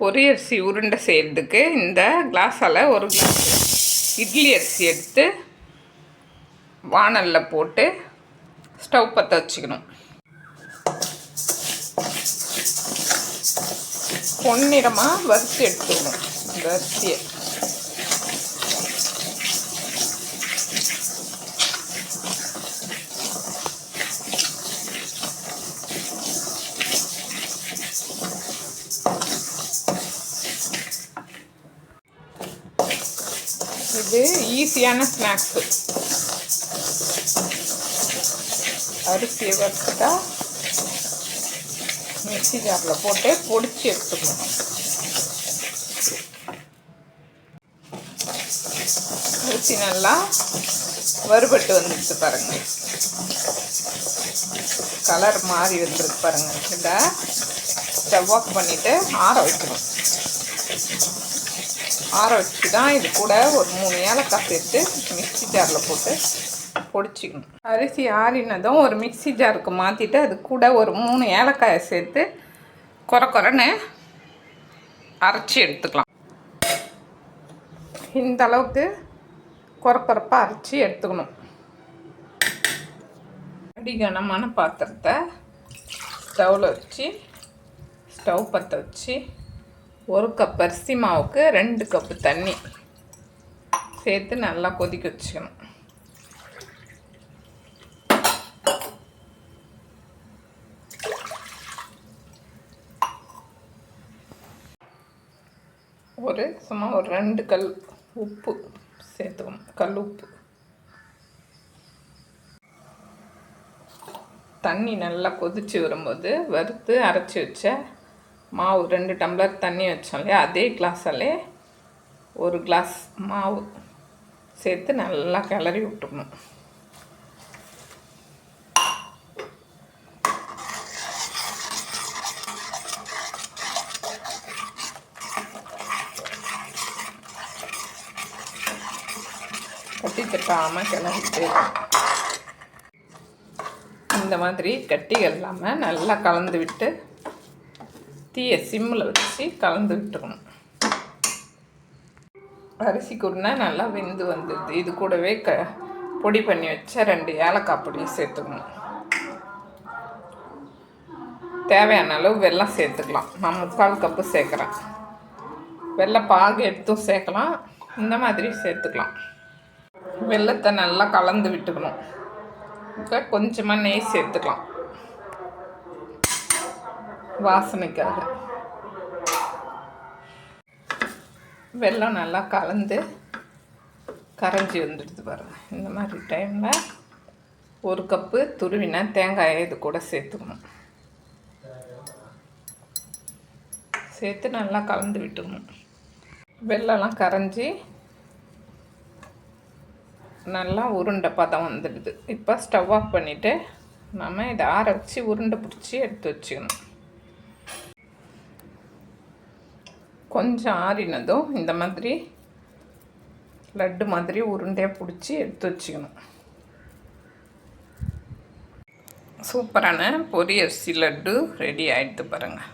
பொரி அரிசி உருண்டை செய்கிறதுக்கு இந்த கிளாஸால் ஒரு கிளாஸ் இட்லி அரிசி எடுத்து வானலில் போட்டு ஸ்டவ் பற்ற வச்சுக்கணும். பொன்னிறமாக வறுத்து எடுத்துக்கணும் இந்த அரிசியை. இது ஈஸியான ஸ்நாக்ஸு. அரிசியை வறுத்துட்டா மிக்சி ஜாரில் போட்டு பொடிச்சு எடுத்துக்கணும். அரிசி நல்லா வறுபட்டு வந்துடுச்சு பாருங்க. கலர் மாறி வந்துருக்கு பாருங்க. இதை ஸ்டவ் ஆஃப் பண்ணிவிட்டு ஆற வைக்கணும். ஆற வச்சு தான் இது கூட ஒரு மூணு ஏலக்காய் சேர்த்து மிக்சி ஜாரில் போட்டு பொடிச்சிக்கணும். அரிசி ஆறினதும் ஒரு மிக்சி ஜாருக்கு மாற்றிட்டு அது கூட ஒரு மூணு ஏலக்காயை சேர்த்து குறை குறைன்னு அரைச்சி எடுத்துக்கலாம். இந்த அளவுக்கு குறை அரைச்சி எடுத்துக்கணும். அடிகனமான பாத்திரத்தை ஸ்டவ்வில் வச்சு ஸ்டவ் பற்ற வச்சு ஒரு கப் அரிசி மாவுக்கு ரெண்டு கப்பு தண்ணி சேர்த்து நல்லா கொதிக்க வச்சுக்கணும். ஒரு சும்மா ஒரு ரெண்டு கல் உப்பு சேர்த்துக்கணும். கல் உப்பு. தண்ணி நல்லா கொதித்து வரும்போது வறுத்து அரைச்சி வச்ச மாவு ரெண்டு டம்ளர் தண்ணி வச்சோம் இல்லையா அதே கிளாஸாலே ஒரு கிளாஸ் மாவு சேர்த்து நல்லா கிளறி விட்டுக்கணும். கட்டி தட்டாமல் கிளறிட்டு. இந்த மாதிரி கட்டிகள் இல்லாமல் நல்லா கலந்து விட்டு தீயை சிம்மில் வச்சு கலந்து விட்டுக்கணும். அரிசி குருணை நல்லா வெந்து வந்துடுது. இது கூடவே க பொடி பண்ணி வச்ச ரெண்டு ஏலக்காய் பொடி சேர்த்துக்கணும். தேவையான அளவு வெள்ளம் சேர்த்துக்கலாம். நான் முக்கால் கப்பு சேர்க்குறேன். வெள்ளை பாகு எடுத்தும் சேர்க்கலாம். இந்த மாதிரி சேர்த்துக்கலாம். வெள்ளத்தை நல்லா கலந்து விட்டுக்கணும். இப்போ கொஞ்சமாக நெய் சேர்த்துக்கலாம். வாசனைக்காக. வெள்ளம் நல்லா கலந்து கரைஞ்சி வந்துடுது பாருங்கள் இந்த மாதிரி டைமில் ஒரு கப்பு துருவின தேங்காயை இது கூட சேர்த்துக்கணும். சேர்த்து நல்லா கலந்து விட்டுக்கணும். வெள்ளம்லாம் கரைஞ்சி நல்லா உருண்டை பதம் வந்துடுது. இப்போ ஸ்டவ் ஆஃப் பண்ணிவிட்டு நம்ம இதை ஆற வச்சு உருண்டை பிடிச்சி எடுத்து வச்சுக்கணும். கொஞ்சம் ஆறினதும் இந்த மாதிரி லட்டு மாதிரி உருண்டையாக பிடிச்சி எடுத்து வச்சுக்கணும். சூப்பரான பொரி அரிசி லட்டு ரெடி ஆகிடுது பாருங்கள்